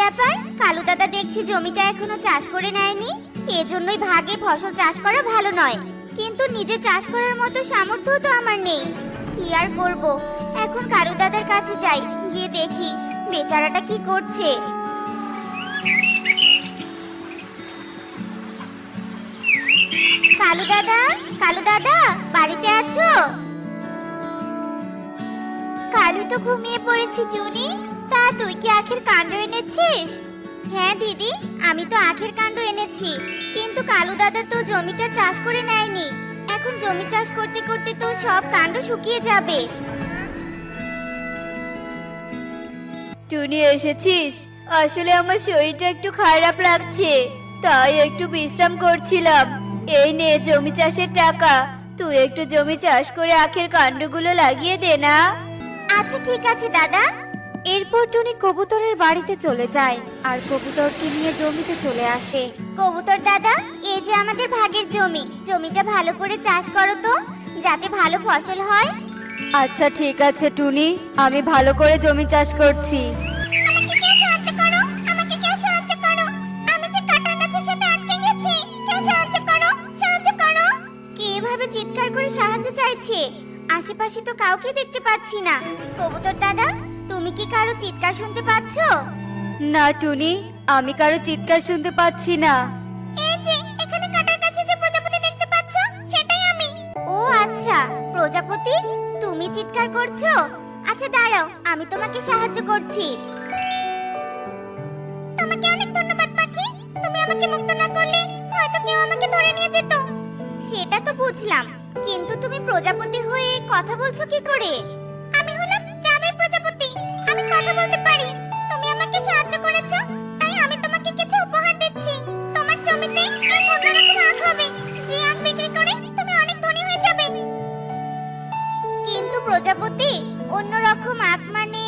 ব্যাপার? কালু দাদা দেখছি জমিটা এখনও চাষ করে নেয়নি। এজন্যই ভাগে ফসল চাষ করা ভালো নয়। কিন্তু নিজে চাষ করার মতো সামর্থ্য তো আমার নেই। কি আর করব? এখন কালু দাদার কাছে যাই, গিয়ে দেখি বেচারাটা কি করছে। কালু দাদা কালু দাদা, বাড়িতে আছো? কালু তো ঘুমিয়ে পড়েছি, টুনি। তা তুই কি আখের কাণ্ড এনেছিস? হ্যাঁ দিদি আমি তো আখের কাণ্ড এনেছি। কিন্তু কালু দাদা তো জমিটা চাষ করে নেয়নি। এখন জমি চাষ করতে করতে তো সব কাণ্ড শুকিয়ে যাবে। টুনি এসেছিস? আসলে আমার শরীরটা একটু খারাপ লাগছে। তাই একটু বিশ্রাম করছিলাম। এই নে জমি চাষের টাকা। তুই একটু জমি চাষ করে আখের কাণ্ডগুলো লাগিয়ে দে না। আচ্ছা ঠিক আছে দাদা। এরপর টুনি কবুতরের বাড়িতে চলে যায় আর কবুতরকে নিয়ে জমিতে চলে আসে। কবুতর দাদা এই যে আমাদের ভাগের জমি। জমিটা ভালো করে চাষ করো তো যাতে ভালো ফসল হয়। আচ্ছা ঠিক আছে টুনি। আমি ভালো করে জমি চাষ করছি। চিৎকার করে সাহায্য চাইছে? আশেপাশে তো কাউকে দেখতে পাচ্ছি না। কবুতর দাদা কারও চিৎকার শুনতে পাচ্ছো? না টুনি আমি কারও চিৎকার শুনতে পাচ্ছি না। এই যে এখানে কাঁটার কাছে যে প্রজাপতি দেখতে পাচ্ছো সেটাই আমি। ও আচ্ছা প্রজাপতি তুমি চিৎকার করছ? আচ্ছা দাঁড়াও আমি তোমাকে সাহায্য করছি। তোমাকে অনেক ধন্যবাদ পাখি। তুমি আমাকে মুক্ত না করলে হয়তো কেউ আমাকে ধরে নিয়ে যেত। সেটা তো বুঝলাম কিন্তু তুমি প্রজাপতি হয়ে কথা বলছো কি করে? কথা বলতে পারি? তুমি আমাকে সাহায্য করেছ, তাই আমি তোমাকে কিছু উপহার দিচ্ছি। তোমার জমিতে এক অন্যরকম আখ হবে, যে আখ বিক্রি করে তুমি অনেক ধনী হয়ে যাবে। কিন্তু প্রজাপতি, অন্যরকম আখ মানে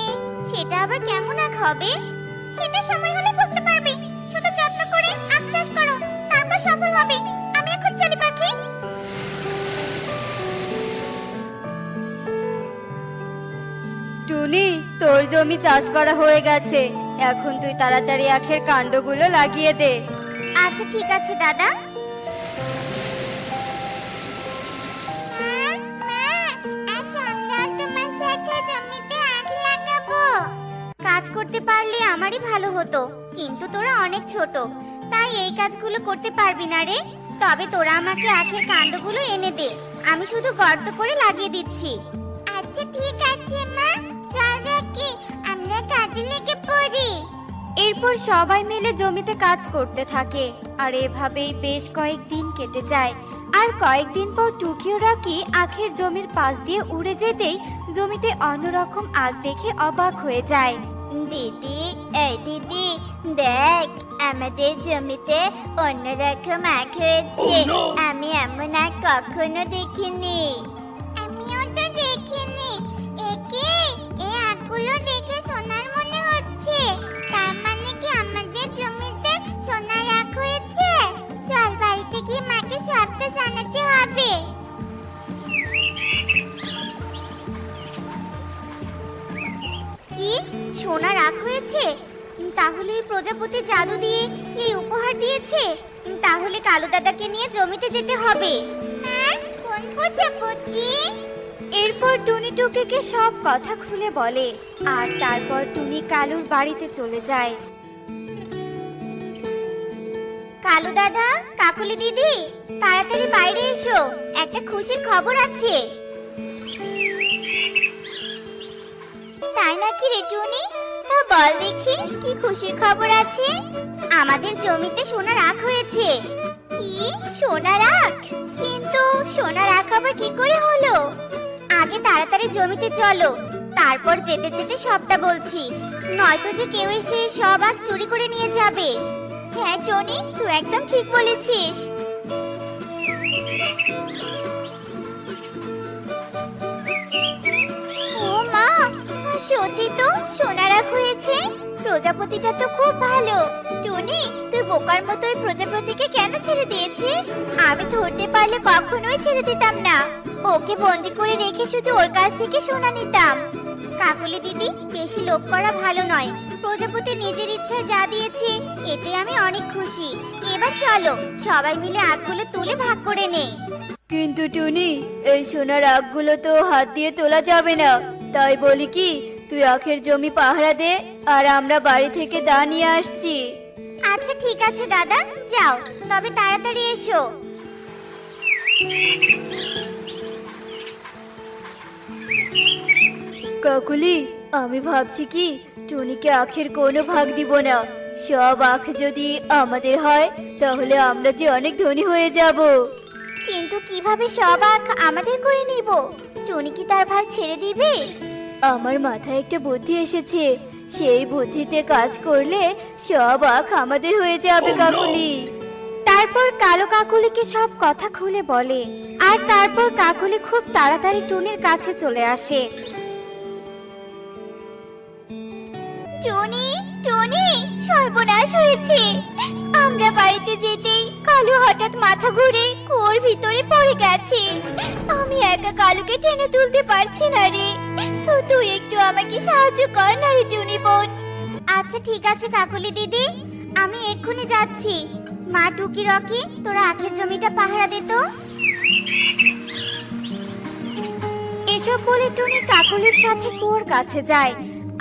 সেটা আবার কেমন আখ হবে? সেটা সময় হলে বুঝতে পারবে। শুধু যত্ন করে আখ চাষ করো, তারপর সফল হবে। তোর জমি চাষ করা হয়ে গেছে। এখন তুই তাড়াতাড়ি আখের কাণ্ডগুলো লাগিয়ে দে। আচ্ছা ঠিক আছে, দাদা। কাজ করতে পারলে আমারই ভালো হতো, কিন্তু তোরা অনেক ছোট, তাই এই কাজগুলো করতে পারবি না রে। তবে তোরা আমাকে আখের কাণ্ডগুলো এনে দে, আমি শুধু গর্ত করে লাগিয়ে দিচ্ছি। আচ্ছা ঠিক আছে, মা। এরপর সবাই মিলে জমিতে কাজ করতে থাকে। আর এভাবেই বেশ কয়েকদিন কেটে যায়। আর কয়েকদিন পর টুকিও রাকি আখের জমির পাশ দিয়ে উড়ে যেতেই জমিতে অন্যরকম আখ দেখে অবাক হয়ে যায়। দিদি এই দিদি দেখ আমাদের জমিতে অন্যরকম আখ হয়েছে। আমি এমন আখ কখনো দেখিনি। জানাতে হবে। কি? সোনা রাখ হয়েছে? তাহলে এই প্রজাপতি জাদু দিয়ে এই উপহার দিয়েছে? তাহলে কালু দাদাকে নিয়ে জমিতে যেতে হবে। হ্যাঁ কোন প্রজাপতি? এরপর টুনি টুকিকে সব কথা খুলে বলে। আর তারপর টুনি কালুর বাড়িতে চলে যায়। কালু দাদা, কাকুলি দিদি, তাড়াতাড়ি বাইরে এসো। একটা খুশির খবর আছে। তাই নাকি রে টুনি? তা বল দেখি, কি খুশির খবর আছে? আমাদের জমিতে সোনা রাখ হয়েছে। কি? সোনা রাখ? কিন্তু সোনা রাখ আবার কি করে হলো? আগে তাড়াতাড়ি জমিতে চলো, তারপর যেতে যেতে সবটা বলছি। নয়তো যে কেউ এসে সব আগ চুরি করে নিয়ে যাবে। হ্যাঁ টনি, তুই একদম ঠিক বলেছিস। ও মা, সত্যি তো সোনারাখ হয়েছে? প্রজাপতিটা তো খুব ভালো। টনি, তুই বোকার মতো ওই প্রজাপতিকে কেন ছেড়ে দিয়েছিস? আমি ধরতে পারলে কখনোই ছেড়ে দিতাম না। ওকে বন্দি করে রেখে শুধু ওর কাছ থেকে সোনা নিতাম। কাকুলি দিদি, বেশি লোভ করা ভালো নয়। প্রজাপতি নিজের ইচ্ছায় যা দিয়েছে এতে আমি অনেক খুশি। এবার চলো সবাই মিলে আগগুলো তুলে ভাগ করে নেই। কিন্তু টুনি এই সোনার আগগুলো তো হাত দিয়ে তোলা যাবে না। তাই বলি কি তুই আখের জমি পাহারা দে আর আমরা বাড়ি থেকে দা নিয়ে আসছি। আচ্ছা ঠিক আছে দাদা। যাও তবে তাড়াতাড়ি এসো। কাকুলি আমি ভাবছি কি টুনিকে আখের কোনো ভাগ দিব না। সব আখ যদি আমাদের হয় তাহলে আমরা যে অনেক ধনী হয়ে যাব। কিন্তু কীভাবে সব আখ আমাদের করে নিব? টুনি কি তার ভাগ ছেড়ে দিবে? আমার মাথায় একটা বুদ্ধি এসেছে। সেই বুদ্ধিতে কাজ করলে সব আখ আমাদের হয়ে যাবে কাকুলি। তারপর কালো কাকুলিকে সব কথা খুলে বলে। আর তারপর কাকুলি খুব তাড়াতাড়ি টুনির কাছে চলে আসে। টনি টনি, সর্বনাশ হয়েছে। আমরা বাড়িতে যেতেই কালু হঠাৎ মাথা ঘুরে কুয়োর ভিতরে পড়ে গেছে। আমি একা কালুকে টেনে তুলতে পারছি না রে। তো তুই একটু আমাকে সাহায্য কর না রে টুনি বোন। আচ্ছা ঠিক আছে কাকুলি দিদি। আমি এক্ষুনি যাচ্ছি। মা টুকি রকি, তোরা আখের জমিটা পাহারা দে এসব বলে টুনি কাকুলির সাথে কুয়োর কাছে যায়।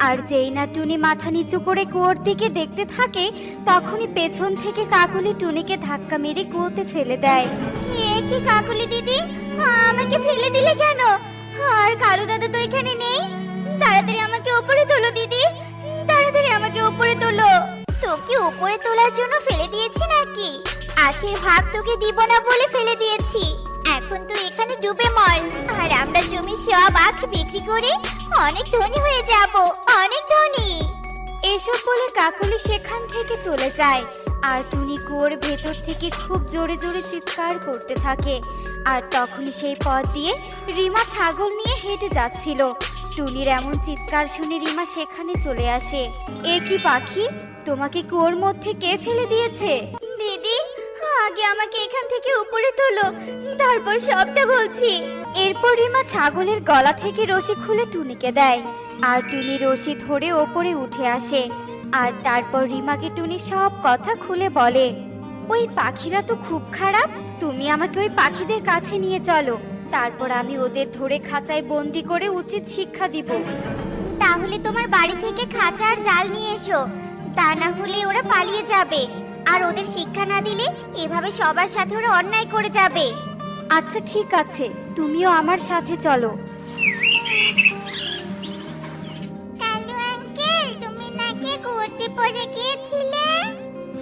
আর যেই না টুনি মাথা নিচু করে কুয়োর দিকে দেখতে থাকে, তখনই পেছন থেকে কাকুলি টুনিকে ধাক্কা মেরে কুয়োতে ফেলে দেয়। এ কি কাকুলি দিদি? আমাকে ফেলে দিলে কেন? আর কালু দাদা তো এখানে নেই। তাড়াতাড়ি আমাকে উপরে তোলো, দিদি। তাড়াতাড়ি আমাকে উপরে তোলো। তোকে উপরে তোলার জন্য ফেলে দিয়েছি নাকি? আখের ভাগ তোকে দিব না বলে ফেলে দিয়েছি। এখন তুই এখানে ডুবে মর। আর আমরা জমি সব আখ বিক্রি করে অনেক ধনী হয়ে যাব, অনেক ধনী। এসব বলে কাকুলি সেখান থেকে চলে যায়। আর টুনি কুয়োর ভেতর থেকে খুব জোরে জোরে চিৎকার করতে থাকে। আর তখনই সেই পথ দিয়ে রিমা ছাগল নিয়ে হেঁটে যাচ্ছিল। টুনির এমন চিৎকার শুনে রিমা সেখানে চলে আসে। এ কি পাখি? তোমাকে কুয়োর মধ্যে কে ফেলে দিয়েছে? দিদি, আগে আমাকে এখান থেকে উপরে তোলো, তারপর সবটা বলছি। এরপর রিমা ছাগলের গলা থেকে রশি খুলে টুনিকে দেয়। আর টুনি রশি ধরে ওপরে উঠে আসে। আর তারপর রিমাকে টুনি সব কথা খুলে বলে, ওই পাখিরা তো খুব খারাপ। তুমি আমাকে ওই পাখিদের কাছে নিয়ে চলো। তারপর আমি ওদের ধরে খাঁচায় বন্দি করে উচিত শিক্ষা দিব। তাহলে তোমার বাড়ি থেকে খাঁচা আর জাল নিয়ে এসো। তা না হলে ওরা পালিয়ে যাবে। আর ওদের শিক্ষা না দিলে এভাবে সবার সাথে ওরা অন্যায় করে যাবে। আচ্ছা ঠিক আছে। তুমিও আমার সাথে চলো। কালু আঙ্কেল তুমি নাকি কুয়োতে পড়ে গিয়েছিলে?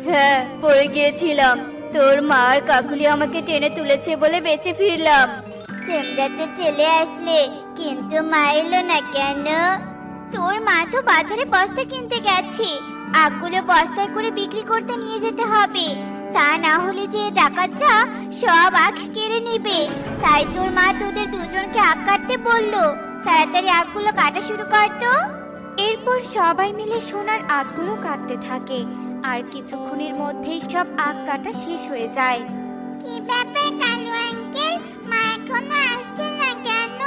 হ্যাঁ পড়ে গিয়েছিলাম। তোর মা আর কাকুলি আমাকে টেনে তুলেছে বলে বেঁচে ফিরলাম। তোমরা তো চলে আসলে কিন্তু মা এলো না কেন? তোর মা তো বাজারে বস্তা কিনতে গেছে। আগগুলো বস্তায় করে বিক্রি করতে নিয়ে যেতে হবে। তা না হলে যে ডাকাতরা সব আখ কেড়ে নিবে। তাই তোর মা তোদের দুজনকে আখ কাটতে বলল। তাড়াতাড়ি আখগুলো কাটা শুরু কর তো। এরপর সবাই মিলে সোনার আগগুলো কাটতে থাকে। আর কিছুক্ষণের মধ্যেই সব আগ কাটা শেষ হয়ে যায়। কি ব্যাপার কালু আঙ্কেল? মা এখনও আসছে না কেন?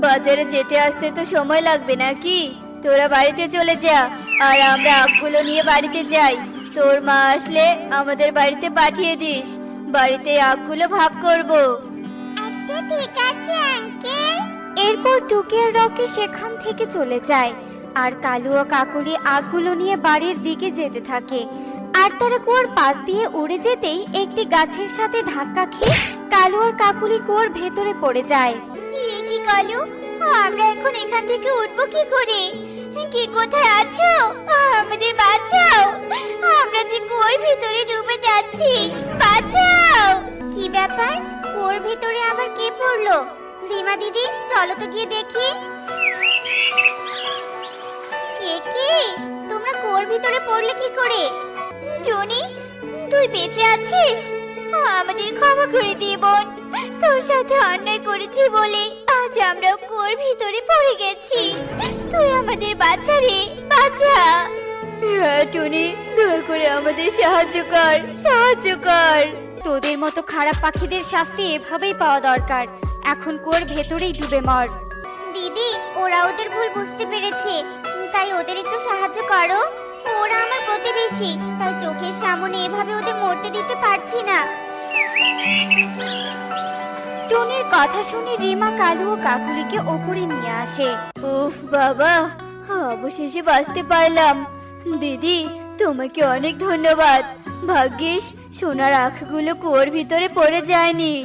বাজারে যেতে আসতে তো সময় লাগবে নাকি? তোরা বাড়িতে চলে যা আর আমরা আগগুলো নিয়ে বাড়িতে যাই। তোর মা আসলে আমাদের বাড়িতে পাঠিয়ে দিস। বাড়িতে আগগুলো ভাগ করব। আচ্ছা ঠিক আছে আঙ্কেল। এরপর টুকি আর রকি সেখান থেকে চলে যায়। আর কালু ও কাকুলি আগগুলো নিয়ে বাড়ির দিকে যেতে থাকে। আর তারা কুয়োর পাশ দিয়ে উড়ে যেতেই একটি গাছের সাথে ধাক্কা খেয়ে কালু আর কাকুলি কুয়োর ভেতরে পড়ে যায়। কি কালু? আমরা এখন এখান থেকে উঠবো কি করে? কি কোথায় আছো? আমাদের বাঁচাও। আমরা যে কুয়োর ভিতরে ডুবে যাচ্ছি, বাঁচাও। কি ব্যাপার? কুয়োর ভিতরে আবার কে পড়ল? রিমা দিদি, চলো তো গিয়ে দেখি। এ কি? তোমরা কুয়োর ভিতরে পড়লে কি করে? টনি, তুই বেঁচে আছিস? আমাদের ক্ষমা করে দিয়ে বোন। তোর সাথে অন্যায় করেছি বলে আজ আমরা কুয়োর ভিতরে পড়ে গেছি। তুই আমাদের বাঁচা রে বাঁচা হ্যাঁ টুনি দয়া করে আমাদের সাহায্য কর সাহায্য কর। তোদের মতো খারাপ পাখিদের শাস্তি এভাবেই পাওয়া দরকার। এখন কুয়োর ভেতরেই ডুবে মর। দিদি ওরা ওদের ভুল বুঝতে পেরেছে। তাই ওদের একটু সাহায্য করো। ওরা আমার প্রতিবেশী তাই চোখের সামনে এভাবে ওদের মরতে দিতে পারছি না। টুনির কথা শুনে রিমা কালু ও কাকুলিকে ওপরে নিয়ে আসে। উফ, বাবা, অবশেষে বাঁচতে পারলাম। দিদি, তোমাকে অনেক ধন্যবাদ। ভাগ্যিস, সোনার আখগুলো কুয়োর ভিতরে পড়ে যায়নি।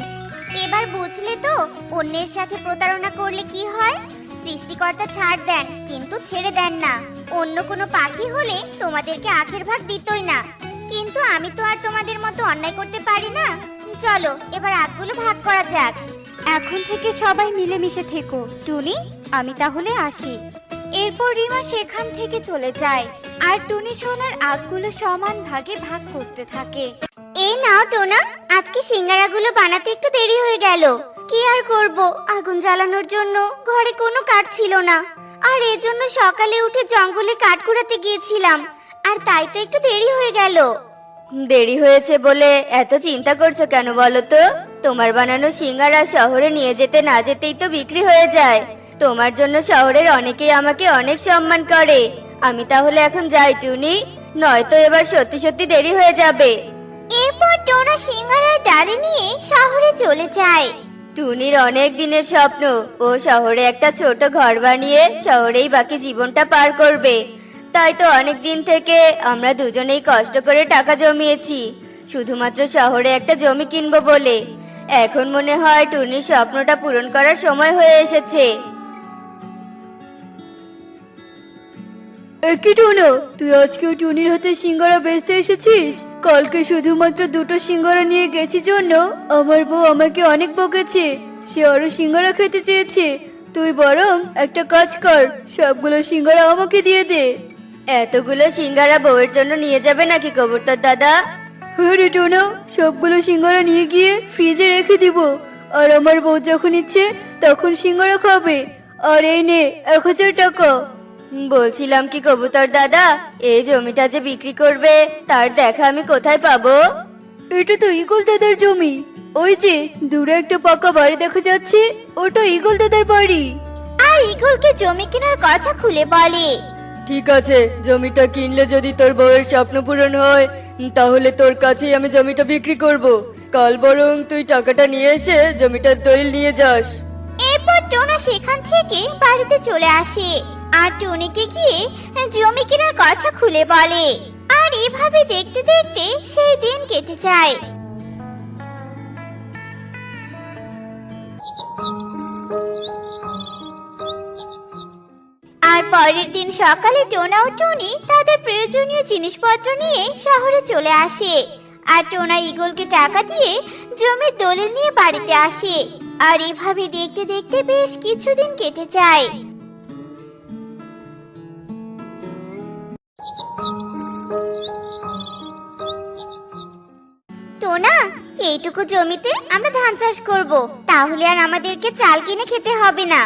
এবার বুঝলে তো, অন্যের সাথে প্রতারণা করলে কি হয়? সৃষ্টিকর্তা ছাড় দেন, কিন্তু ছেড়ে দেন না। অন্য কোনো পাখি হলে তোমাদেরকে আখের ভাগ দিতই না। কিন্তু আমি তো আর তোমাদের মতো অন্যায় করতে পারি না। চলো, এবার আখগুলো ভাগ করা যাক। এখন থেকে সবাই মিলেমিশে থেকো। টুনি, আমি তাহলে আসি। এরপর রিমা সেখান থেকে চলে যায় আর টুনি সোনার আগগুলো সমান ভাগে ভাগ করতে থাকে। এই নাও টোনা, আজকে সিঙ্গারাগুলো বানাতে একটু দেরি হয়ে গেল। কি আর করব? আগুন জ্বালানোর জন্য ঘরে কোনো কাঠ ছিল না। আর এজন্য সকালে উঠে জঙ্গলে কাঠ কুড়াতে গিয়েছিলাম। আর তাই তো একটু দেরি হয়ে গেল। দেরি হয়েছে বলে এত চিন্তা করছ কেন বলো তো? তোমার বানানো সিঙ্গারা শহরে নিয়ে যেতে না যেতেই তো বিক্রি হয়ে যায়। তোমার জন্য শহরের অনেকেই আমাকে অনেক সম্মান করে। আমি তাহলে এখন যাই টুনি। নয়তো এবার সত্যি সত্যি দেরি হয়ে যাবে। এরপর টোনা সিঙ্গারার ডালি নিয়ে শহরে চলে যায়। টুনির অনেক দিনের স্বপ্ন ও শহরে একটা ছোট ঘর বানিয়ে শহরেই বাকি জীবনটা পার করবে। তাই তো অনেক দিন থেকে আমরা দুজনেই কষ্ট করে টাকা জমিয়েছি। শুধুমাত্র শহরে একটা জমি কিনবো বলে। এখন মনে হয় টুনির স্বপ্নটা পূরণ করার সময় হয়ে এসেছে। কি টুনো, তুই আজকেও টুনির হাতে সিঙ্গারা বেচতে এসেছিস? কালকে শুধুমাত্র দুটো সিঙ্গারা নিয়ে গেছি জন্য আমার বউ আমাকে অনেক বকেছে। সে আরও সিঙ্গারা খেতে চেয়েছে। তুই বরং একটা কাজ কর, সবগুলো সিঙ্গারা আমাকে দিয়ে দে। এতগুলো সিঙ্গারা বউয়ের জন্য নিয়ে যাবে নাকি কবুতর দাদা? হ্যাঁ রে টোনা সবগুলো সিঙ্গারা নিয়ে গিয়ে ফ্রিজে রেখে দিব। আর আমার বউ যখন ইচ্ছে তখন সিঙ্গারা খাবে। আর এই নে এক হাজার টাকা। বলছিলাম কি কবুতর দাদা এই জমিটা যে বিক্রি করবে তার দেখা আমি কোথায় পাবো? এটা তো ইগল দাদার জমি। ওই যে দূরে একটা পাকা বাড়ি দেখা যাচ্ছে ওটা ইগল দাদার বাড়ি। আর ইগলকে জমি কেনার কথা খুলে বলে। ঠিক আছে, জমিটা কিনলে যদি তোর বউয়ের স্বপ্ন পূরণ হয়, তাহলে তোর কাছেই আমি জমিটা বিক্রি করব। কাল বরং তুই টাকাটা নিয়ে এসে জমিটার দলিল নিয়ে যাস। এরপর টোনা সেখান থেকে বাড়িতে চলে আসে। আর টুনিকে গিয়ে জমি কেনার কথা খুলে বলে। আর এভাবে দেখতে দেখতে সেই দিন কেটে যায়। আর পরের দিন সকালে টোনা ও টুনি তাদের প্রয়োজনীয় জিনিসপত্র নিয়ে শহরে চলে আসে। আর টোনা ইগলকে টাকা দিয়ে জমির দলিল নিয়ে বাড়িতে আসে। আর এভাবে দেখতে দেখতে বেশ কিছুদিন কেটে যায়। টোনা, এইটুকু জমিতে আমরা ধান চাষ করব। তাহলে আর আমাদেরকে চাল কিনে খেতে হবে না।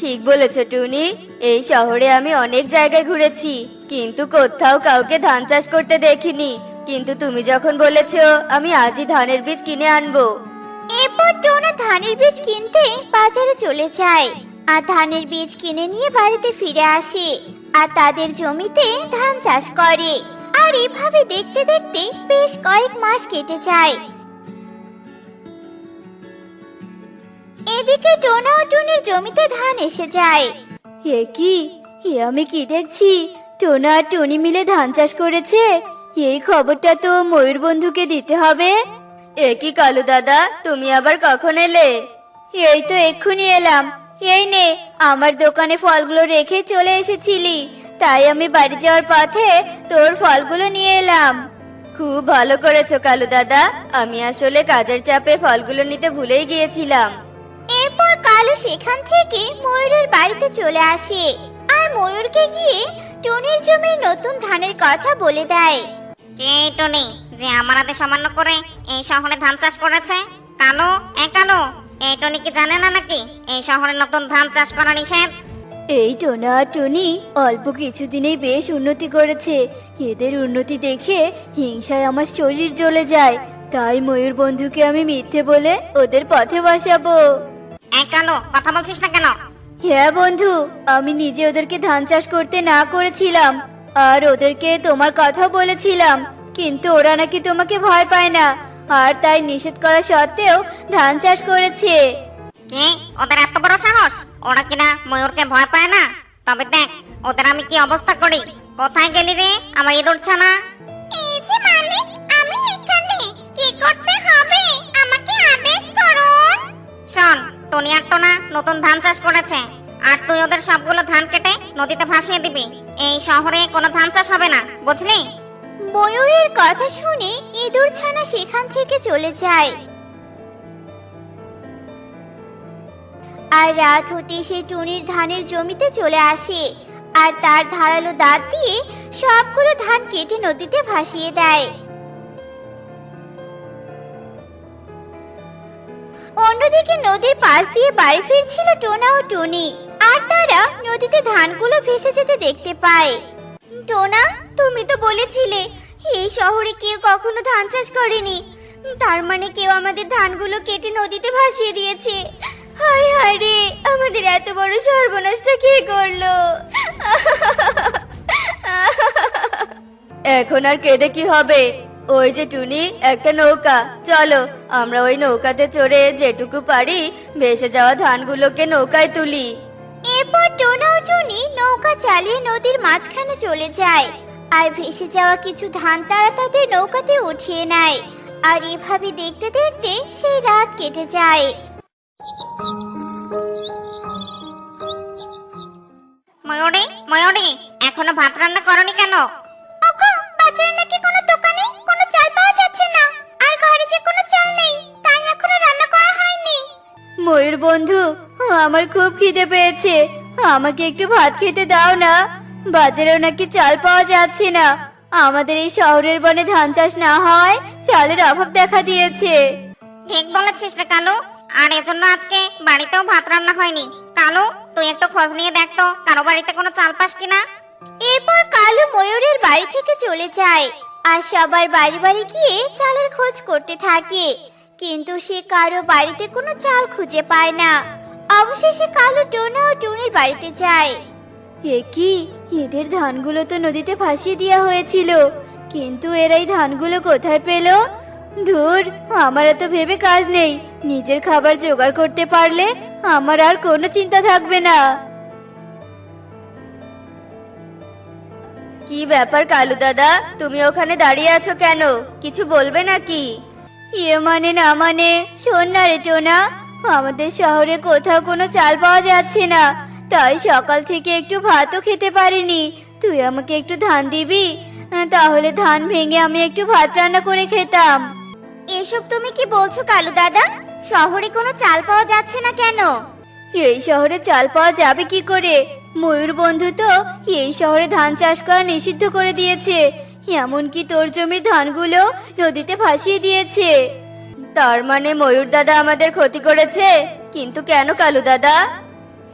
ঠিক বলেছ, টুনি। এই শহরে আমি অনেক জায়গায় ঘুরেছি, কিন্তু কোথাও কাউকে ধান চাষ করতে দেখিনি। কিন্তু তুমি যখন বলেছ, আমি আজই ধানের বীজ কিনে আনব। এরপর টোনা ধানের বীজ কিনতে বাজারে চলে যায় আর ধানের বীজ কিনে নিয়ে বাড়িতে ফিরে আসে আর তাদের জমিতে ধান চাষ করে। আর এভাবে দেখতে দেখতে বেশ কয়েক মাস কেটে যায়। এদিকে টোনা ও টুনির জমিতে ধান এসে যায়। এ কি? এ আমি কি দেখছি? টোনা আর টনি মিলে ধান চাষ করেছে? এই খবরটা তো ময়ূর বন্ধুকে দিতে হবে। এ কি কালু দাদা, তুমি আবার কখন এলে? এই তো এক্ষুনি এলাম। এই নে, আমার দোকানে ফলগুলো রেখে চলে এসেছিলি। তাই আমি বাড়ি যাওয়ার পথে তোর ফলগুলো নিয়ে এলাম। খুব ভালো করেছ কালু দাদা। আমি আসলে কাজের চাপে ফলগুলো নিতে ভুলেই গিয়েছিলাম। এরপর কালু সেখান থেকে ময়ূরের বাড়িতে চলে আসে। আর ময়ূরকে গিয়ে টুনির জমির নতুন ধানের কথা বলে দেয়। কে এই টনি যে আমার হাতে সামান্য করে এই শহরে ধান চাষ করেছে? কালো এ কালো এই টনি কি জানে না নাকি এই শহরে নতুন ধান চাষ করা নিষেধ? এই টোনা আর টনি অল্প কিছুদিনেই বেশ উন্নতি করেছে। এদের উন্নতি দেখে হিংসায় আমার শরীর জ্বলে যায়। তাই ময়ূর বন্ধুকে আমি মিথ্যে বলে ওদের পথে বসাবো। কালো কথা বলছিস না কেন? হ্যাঁ বন্ধু আমি নিজে ওদেরকে ধান চাষ করতে না করেছিলাম আর ওদেরকে তোমার কথা বলেছিলাম কিন্তু ওরা নাকি তোমাকে ভয় পায় না আর তাই নিষেধ করা সত্ত্বেও ধান চাষ করেছে। কি? ওদের এত বড় সাহস? ওরা কিনা ময়ূরকে ভয় পায় না? তবে দেখ ওদের আমি কি অবস্থা করি? কোথায় গেলি রে আমার ইঁদুর ছানা? এই যে মালিক নদীতে ভাসিয়ে দিবি। এই শহরে কোনো ধান চাষ হবে না, বুঝলি? ময়ূরের কথা শুনে ইঁদুর ছানা সেখান থেকে চলে যায়। আর রাত হতে সে টুনির ধানের জমিতে চলে আসে। আর তার ধারালো দাঁত দিয়ে সবগুলো ধান কেটে নদীতে ভাসিয়ে দেয়। অন্যদিকে নদীর পাশ দিয়ে বাড়ি ফিরছিল টোনা ও টুনি। আর তারা নদীতে ধানগুলো ভেসে যেতে দেখতে পায়। টোনা, তুমি তো বলেছিলে, এই শহরে কেউ কখনো ধান চাষ করেনি। তার মানে কেউ আমাদের ধানগুলো কেটে নদীতে ভাসিয়ে দিয়েছে। হায় হায় রে, আমাদের এত বড় সর্বনাশটা কে করল? এখন আর কেঁদে কি হবে? ওই যে টুনি, একটা নৌকা। চলো, আমরা ওই নৌকাতে চড়ে যেটুকু পারি, ভেসে যাওয়া ধানগুলোকে নৌকায় তুলি। এরপর টোনা ও টুনি নৌকা চালিয়ে নদীর মাঝখানে চলে যায়। আর ভেসে যাওয়া কিছু ধান তারা তাদের নৌকাতে উঠিয়ে নেয়। আর এভাবে দেখতে দেখতে সেই রাত কেটে যায়। ময়ূরী ময়ূরী এখনও ভাত রান্না করনি কেন? ওগো বাজারে নাকি কোনো দোকানে কোনো চাল পাওয়া যাচ্ছে না। আর ঘরে যে কোনো চাল নেই তাই এখনও রান্না করা হয়নি। ময়ূর বন্ধু আমার খুব খিদে পেয়েছে। আমাকে একটু ভাত খেতে দাও না। বাজারেও নাকি চাল পাওয়া যাচ্ছে না। আমাদের এই শহরের বনে ধান চাষ না হয় চালের অভাব দেখা দিয়েছে। ঠিক বলেছিস রে কালু। আর এজন্য আজকে বাড়িতেও ভাত রান্না হয়নি। কালু তুই একটু খোঁজ নিয়ে দেখ তো কারও বাড়িতে কোনো চাল পাস কিনা? এরপর কালু ময়ূরের বাড়ি থেকে চলে যায়। আর সবার বাড়ি বাড়ি গিয়ে চালের খোঁজ করতে থাকে। কিন্তু সে কারও বাড়িতে কোনো চাল খুঁজে পায় না। অবশেষে কালো টোনা ও টুনির বাড়িতে যায়। এ কি? এদের ধানগুলো তো নদীতে ভাসিয়ে দেওয়া হয়েছিল। কিন্তু এরা এই ধানগুলো কোথায় পেল? ধুর আমার এত ভেবে কাজ নেই। নিজের খাবার জোগাড় করতে পারলে আমার আর কোনো চিন্তা থাকবে না। কি ব্যাপার কালু দাদা? তুমি ওখানে দাঁড়িয়ে আছো কেন? কিছু বলবে নাকি? ইয়ে মানে না মানে শোন না রে টোনা। আমাদের শহরে কোথাও কোনো চাল পাওয়া যাচ্ছে না। তাই সকাল থেকে একটু ভাতও খেতে পারিনি। তুই আমাকে একটু ধান দিবি? তাহলে ধান ভেঙে আমি একটু ভাত রান্না করে খেতাম। এসব তুমি কি বলছো কালু দাদা? শহরে কোনো চাল পাওয়া যাচ্ছে না কেন? এই শহরে চাল পাওয়া যাবে কি করে? ময়ূর বন্ধু তো এই শহরে ধান চাষ করা নিষিদ্ধ করে দিয়েছে। এমনকি তোর জমির ধানগুলো নদীতে ভাসিয়ে দিয়েছে। তার মানে ময়ূর দাদা আমাদের ক্ষতি করেছে? কিন্তু কেন কালু দাদা?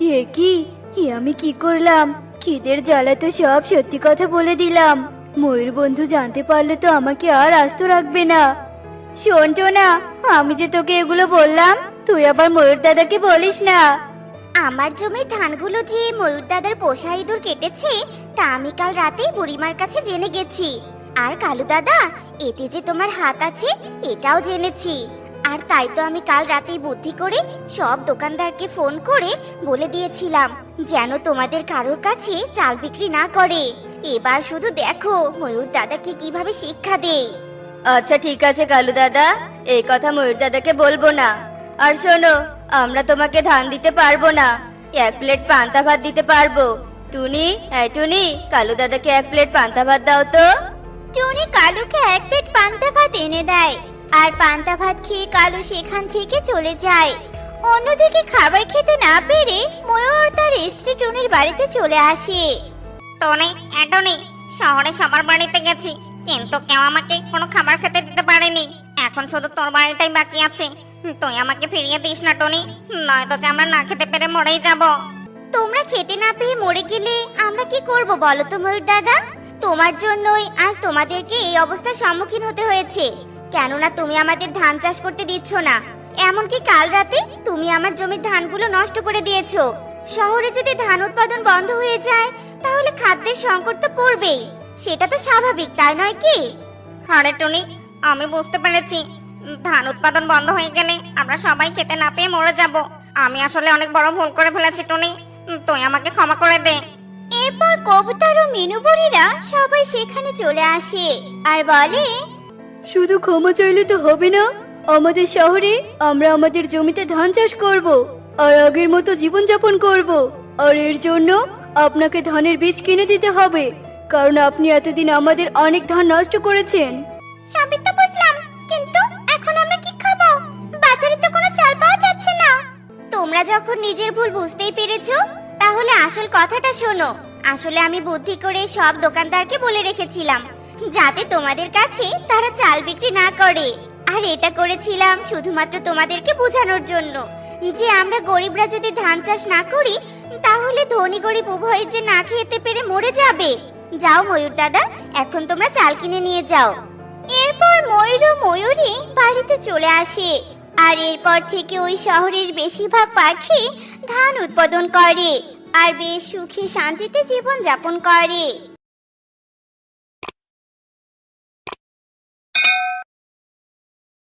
এ কি? এ আমি কি করলাম? খিদের জ্বালাতে সব সত্যি কথা বলে দিলাম। ময়ূর বন্ধু জানতে পারলে তো আমাকে আর আস্ত রাখবে না। শোন না আমি যে তোকে এগুলো বললাম তুই আবার ময়ূর দাদাকে বলিস না। আমার জমির ধানগুলো যে ময়ূর দাদার পোষা ইঁদুর কেটেছে তা আমি কাল রাতেই বুড়িমার কাছে জেনে গেছি। আর কালু দাদা, এতে যে তোমার হাত আছে, এটাও জেনেছি। আর তাই তো আমি কাল রাতেই বুদ্ধি করে সব দোকানদারকে ফোন করে বলে দিয়েছিলাম, যেন তোমাদের কারোর কাছে চাল বিক্রি না করে। এবার শুধু দেখো, ময়ূর দাদাকে কীভাবে শিক্ষা দেয়। আচ্ছা ঠিক আছে কালু দাদা, এই কথা ময়ূর দাদাকে বলব না। আর শোনো, আমরা তোমাকে ধান দিতে পারব না, এক প্লেট পান্তা ভাত দিতে পারব। টুনি হ্যাঁ টুনি, কালু দাদাকে এক প্লেট পান্তা ভাত দাও তো। টুনি কালুকে এক প্লেট পান্তা ভাত এনে দেয়। আর পান্তা ভাত খেয়ে কালু সেখান থেকে চলে যায়। অন্যদিকে খাবার খেতে না পেরে ময়ূর তার স্ত্রী টুনির বাড়িতে চলে আসে। টনি এটনি শহরে সবার বাড়িতে গেছি। কিন্তু কেউ আমাকে কোনো খাবার খেতে দিতে পারেনি। এখন শুধু তোর বাড়িটাই বাকি আছে। তুই আমাকে ফিরিয়ে দিস না টনি। নয়তো যে আমরা না খেতে পেরে মরেই যাব। তোমরা খেতে না পেয়ে মরে গেলে আমরা কি করব বলো তো ময়ূর দাদা? তোমার জন্যই আজ তোমাদেরকে এই অবস্থার সম্মুখীন হতে হয়েছে। কেননা তুমি আমাদের ধান চাষ করতে দিচ্ছ না। এমনকি কাল রাতে তুমি আমার জমির ধানগুলো নষ্ট করে দিয়েছ। শহরে যদি ধান উৎপাদন বন্ধ হয়ে যায়, তাহলে খাদ্যের সংকট তো পড়বেই। সেটা তো স্বাভাবিক, তাই নয় কি? আরে টুনি, আমি বুঝতে পেরেছি। ধান উৎপাদন বন্ধ হয়ে গেলে আমরা সবাই খেতে না পেয়ে মরে যাব। আমি আসলে অনেক বড় ভুল করে ফেলেছি টুনি। তুই আমাকে ক্ষমা করে দে। এরপর কবুতর ও মিনুবুড়িরা সবাই সেখানে চলে আসে আর বলে শুধু ক্ষমা চাইলে তো হবে না। আমাদের শহরে আমরা আমাদের জমিতে ধান চাষ করব আর আগের মতো জীবনযাপন করব। আর এর জন্য আপনাকে ধানের বীজ কিনে দিতে হবে কারণ আপনি এতদিন আমাদের অনেক ধান নষ্ট করেছেন। সবই তো বুঝলাম কিন্তু এখন আমরা কি খাব? বাজারে তো কোনো চাল পাওয়া যাচ্ছে না। তোমরা যখন নিজের ভুল বুঝতেই পেরেছ তাহলে আসল কথাটা শোনো। আসলে আমি বুদ্ধি করে সব দোকানদারকে বলে রেখেছিলাম, যাতে তোমাদের কাছে তারা চাল বিক্রি না করে। আর এটা করেছিলাম শুধুমাত্র তোমাদেরকে বোঝানোর জন্য, যে আমরা গরিবরা যদি ধান চাষ না করি, তাহলে ধনী গরিব উভয়ে যে না খেতে পেরে মরে যাবে। যাও ময়ূর দাদা, এখন তোমরা চাল কিনে নিয়ে যাও। এরপর ময়ূর ও ময়ূরী বাড়িতে চলে আসে। আর এরপর থেকে ওই শহরের বেশিরভাগ পাখি ধান উৎপাদন করে আর বেশ সুখী শান্তিতে জীবন যাপন করে।